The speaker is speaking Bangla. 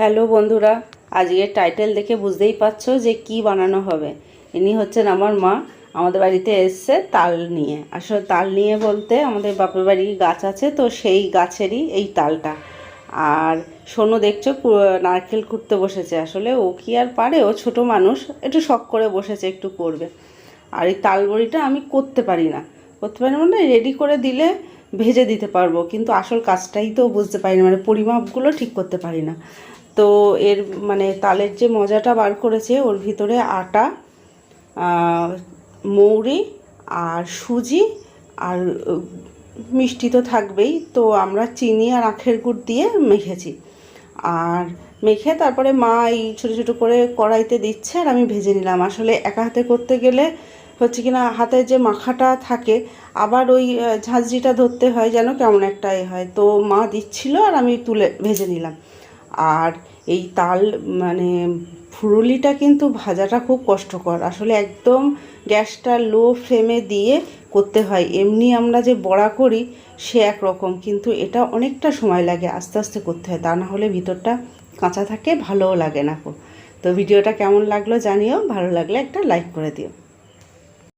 হ্যালো বন্ধুরা আজকে টাইটেল দেখে বুঝতেই পারছ যে কি বানানো হবে। ইনি হচ্ছেন আমার মা, আমাদের বাড়িতে এসছে তাল নিয়ে। আসলে তাল নিয়ে বলতে আমাদের বাপের বাড়ি গাছ আছে, তো সেই গাছেরই এই তালটা। আর সোনু দেখছ নারকেল কুটতে বসেছে। আসলে ও কি আর পারে? ও ছোট মানুষ, একটু শখ করে বসেছে, একটু করবে। আর এই তাল বড়িটা আমি করতে পারি না। করতে পারি মানে রেডি করে দিলে ভেজে দিতে পারব, কিন্তু আসল কাজটাই তো বুঝতে পারি না মানে পরিমাপগুলো ঠিক করতে পারি না। তো এর মানে তালের যে মজাটা বার করেছে, ওর ভিতরে আটা মৌরি আর সুজি আর মিষ্টি তো থাকবেই। তো আমরা চিনি আর আখের গুড় দিয়ে মেখেছি। আর মেখে তারপরে মা এই ছোটো ছোটো করে কড়াইতে দিচ্ছে আর আমি ভেজে নিলাম। আসলে একা হাতে করতে গেলে হচ্ছে কিনা হাতে যে মাখাটা থাকে, আবার ওই ঝাঁঝরিটা ধরতে হয় যেন কেমন একটা এ হয়। তো মা দিচ্ছিল আর আমি তুলে ভেজে নিলাম। আর এই তাল মানে ফুরুলিটা কিন্তু ভাজাটা খুব কষ্টকর। আসলে একদম গ্যাসটা লো ফ্লেমে দিয়ে করতে হয়। এমনি আমরা যে বড়া করি, সে এক রকম কিন্তু এটা অনেকটা সময় লাগে আস্তে আস্তে করতে হয়। তা না হলে ভিতরটা কাঁচা থাকে, ভালোও লাগে না তো ভিডিওটা কেমন লাগল জানিও, ভালো লাগলে একটা লাইক করে দিও।